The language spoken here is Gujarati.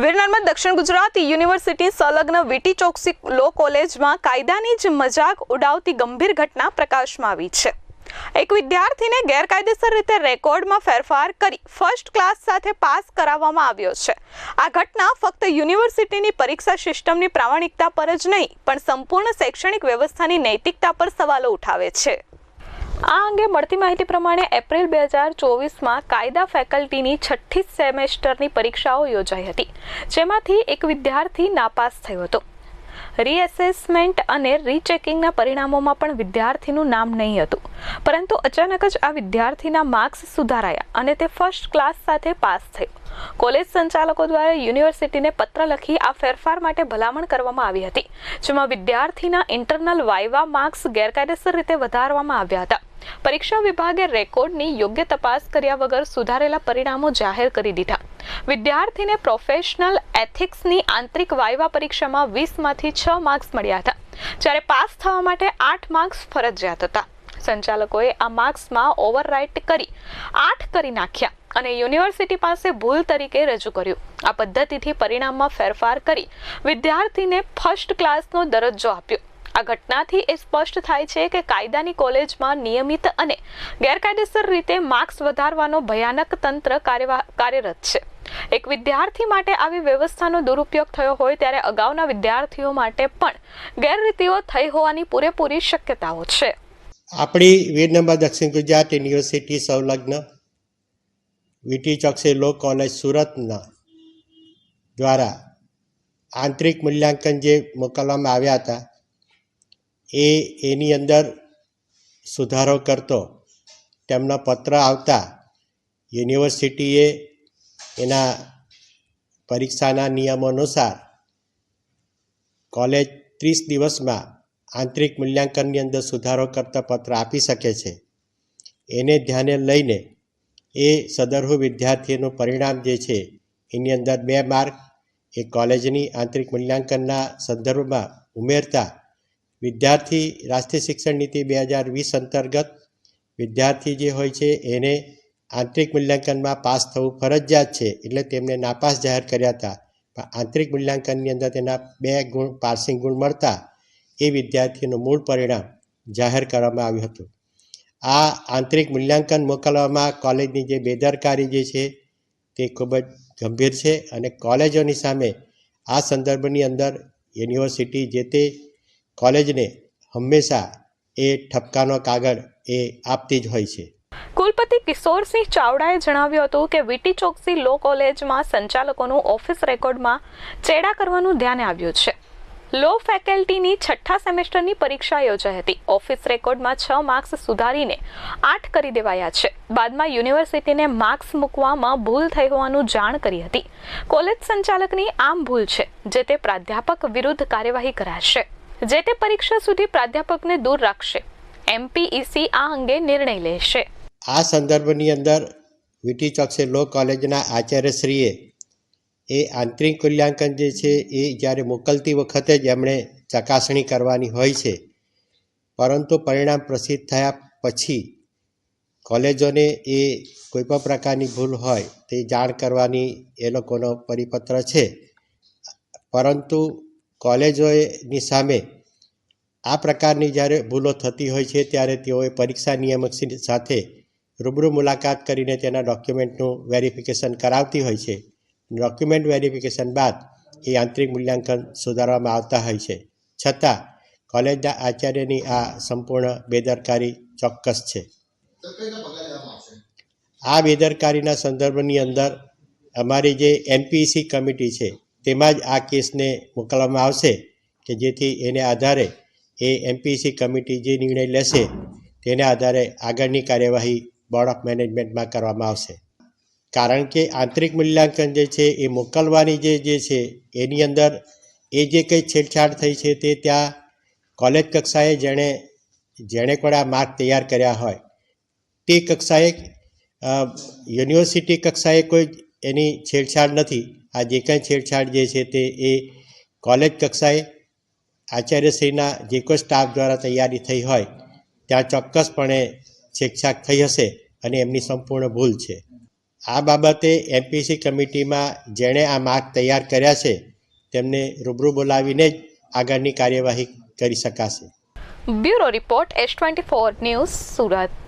વીર નર્મદ દક્ષિણ ગુજરાત યુનિવર્સિટી સંલગ્ન વીટી ચોકસી લો કોલેજમાં કાયદાની જ મજાક ઉડાવતી ગંભીર ઘટના પ્રકાશમાં આવી છે. એક વિદ્યાર્થીને ગેરકાયદેસર રીતે રેકોર્ડમાં ફેરફાર કરી ફર્સ્ટ ક્લાસ સાથે પાસ કરાવવામાં આવ્યો છે. આ ઘટના ફક્ત યુનિવર્સિટીની પરીક્ષા સિસ્ટમની પ્રામાણિકતા પર જ નહીં, પણ સંપૂર્ણ શૈક્ષણિક વ્યવસ્થાની નૈતિકતા પર સવાલો ઉઠાવે છે. આ અંગે મળતી માહિતી પ્રમાણે એપ્રિલ બે હજાર ચોવીસમાં કાયદા ફેકલ્ટીની છઠ્ઠી સેમેસ્ટરની પરીક્ષાઓ યોજાઈ હતી, જેમાંથી એક વિદ્યાર્થી નાપાસ થયો હતો. રીએસેસમેન્ટ અને રીચેકિંગના પરિણામોમાં પણ વિદ્યાર્થીનું નામ નહીં હતું, પરંતુ અચાનક જ આ વિદ્યાર્થીના માર્ક્સ સુધારાયા અને તે ફર્સ્ટ ક્લાસ સાથે પાસ થયો. કોલેજ સંચાલકો દ્વારા યુનિવર્સિટીને પત્ર લખી આ ફેરફાર માટે ભલામણ કરવામાં આવી હતી, જેમાં વિદ્યાર્થીના ઇન્ટરનલ વાયવા માર્ક્સ ગેરકાયદેસર રીતે વધારવામાં આવ્યા હતા. પરીક્ષા વિભાગે રેકોર્ડની યોગ્ય તપાસ કર્યા વગર સુધારેલા પરિણામો જાહેર કરી દીધા. વિદ્યાર્થીને પ્રોફેશનલ એથિક્સની આંતરિક વાયવા પરીક્ષામાં વીસમાંથી છ માર્ક્સ મળ્યા હતા, જ્યારે પાસ થવા માટે આઠ માર્ક્સ ફરજિયાત હતા. સંચાલકોએ આ માર્ક્સમાં ઓવરરાઇટ કરી, આઠ કરી નાખ્યા અને યુનિવર્સિટી પાસે ભૂલ તરીકે રજૂ કર્યું. આ પદ્ધતિથી પરિણામમાં ફેરફાર કરી વિદ્યાર્થીને ફર્સ્ટ ક્લાસનો દરજ્જો આપ્યો. આ ઘટનાથી એ સ્પષ્ટ થાય છે કે કાયદાની કોલેજમાં નિયમિત અને ગેરકાયદેસર રીતે માર્ક્સ વધારવાનો ભયાનક તંત્ર કાર્યરત છે. એક વિદ્યાર્થી માટે આવી વ્યવસ્થાનો દુરુપયોગ થયો હોય ત્યારે અગાઉના વિદ્યાર્થીઓ માટે પણ ગેરરીતિઓ થઈ હોવાની પૂરેપૂરી શક્યતાઓ છે. આપણી વીરનંબર દક્ષિણ ગુજરાત યુનિવર્સિટી સંલગ્ન વીટી ચોકસી લો કોલેજ સુરતના દ્વારા આંતરિક મૂલ્યાંકન જે મોકલવામાં આવ્યા હતા એ એની અંદર સુધારો કરતો. તેમનો પત્ર આવતા યુનિવર્સિટીએ એના પરીક્ષાના નિયમો અનુસાર કોલેજ ત્રીસ દિવસમાં આંતરિક મૂલ્યાંકનની અંદર સુધારો કરતા પત્ર આપી શકે છે. એને ધ્યાને લઈને એ સદરહુ વિદ્યાર્થીનું પરિણામ જે છે એની અંદર બે માર્ક એ કોલેજની આંતરિક મૂલ્યાંકનના સંદર્ભમાં ઉમેરતા વિદ્યાર્થી રાષ્ટ્રીય શિક્ષણ નીતિ બે હજાર વીસ અંતર્ગત વિદ્યાર્થી જે હોય છે, એને આંતરિક મૂલ્યાંકનમાં પાસ થવું ફરજિયાત છે. એટલે તેમને નાપાસ જાહેર કર્યા હતા. પણ આંતરિક મૂલ્યાંકનની અંદર તેના બે ગુણ પાસિંગ ગુણ મળતા એ વિદ્યાર્થીનું મૂળ પરિણામ જાહેર કરવામાં આવ્યું હતું. આ આંતરિક મૂલ્યાંકન મોકલવામાં કોલેજની જે બેદરકારી જે છે, તે ખૂબ જ ગંભીર છે અને કોલેજોની સામે આ સંદર્ભની અંદર યુનિવર્સિટી જે તે કોલેજને હંમેશા એ ઠપકાનો કાગળ એ આપતી જ હોય છે. કુલપતિ કિશોરસિંહ ચાવડાએ જણાવ્યું હતું કે વીટી ચોકસી લો કોલેજમાં સંચાલકોનું ઓફિસ રેકોર્ડમાં ચેડા કરવાનું ધ્યાને આવ્યું છે. લો ફેકલ્ટીની છઠ્ઠા સેમેસ્ટરની પરીક્ષા યોજાઈ હતી. ઓફિસ રેકોર્ડમાં છ માર્ક્સ સુધારીને આઠ કરી દેવાયા છે. બાદમાં યુનિવર્સિટીને માર્ક્સ મૂકવામાં ભૂલ થઈ હોવાનું જાણ કરી હતી. કોલેજ સંચાલકની આમ ભૂલ છે, જે તે પ્રાધ્યાપક વિરુદ્ધ કાર્યવાહી કરાશે. જે તે પરીક્ષા સુધી પ્રાધ્યાપકને દૂર રાખશે. એમપીઈસી આ અંગે નિર્ણય લેશે. આ સંદર્ભની અંદર વીટી ચોકસે લો કોલેજના આચાર્યશ્રીએ એ આંતરિક મૂલ્યાંકન જે છે એ જ્યારે મોકલતી વખતે જ એમણે ચકાસણી કરવાની હોય છે. પરંતુ પરિણામ પ્રસિદ્ધ થયા પછી કોલેજોને એ કોઈપણ પ્રકારની ભૂલ હોય તે જાણ કરવાની એ લોકોનો પરિપત્ર છે. પરંતુ કોલેજોની સામે આ પ્રકારની જ્યારે ભૂલો થતી હોય છે, ત્યારે તેઓએ પરીક્ષા નિયામક સાથે રૂબરૂ મુલાકાત કરીને તેના ડોક્યુમેન્ટનું વેરિફિકેશન કરાવતી હોય છે. ડોક્યુમેન્ટ વેરિફિકેશન બાદ એ આંતરિક મૂલ્યાંકન સુધારવામાં આવતા હોય છે. છતાં, કોલેજના આચાર્યની આ સંપૂર્ણ બેદરકારી ચોક્કસ છે. આ બેદરકારીના સંદર્ભની અંદર અમારી જે એમપીસી કમિટી છે તેમાં જ આ કેસને મોકલવામાં આવશે કે જેથી એને આધારે એ એમપીસી કમિટી જે નિર્ણય લેશે તેના આધારે આગળની કાર્યવાહી બોર્ડ ઓફ મેનેજમેન્ટમાં કરવામાં આવશે. કારણ કે આંતરિક મૂલ્યાંકન જે છે એ મોકલવાની જે જે છે એની અંદર એ જે કંઈ છેડછાડ થઈ છે તે ત્યાં કોલેજ કક્ષાએ જેણે જેણે પણ આ માર્ક તૈયાર કર્યા હોય, તે કક્ષાએ યુનિવર્સિટી કક્ષાએ કોઈ એની છેડછાડ નથી. આ જે કંઈ છેડછાડ જે છે તે એ કોલેજ કક્ષાએ આચાર્યશ્રીના જે કોઈ સ્ટાફ દ્વારા તૈયારી થઈ હોય, ત્યાં ચોક્કસપણે છેકછાક થઈ હશે અને એમની સંપૂર્ણ ભૂલ છે. આ બાબતે એમપીસી કમિટીમાં જેણે આ માર્ક તૈયાર કર્યા છે, તેમને રૂબરૂ બોલાવીને જ આગળની કાર્યવાહી કરી શકાશે. Bureau report S twenty four news Surat.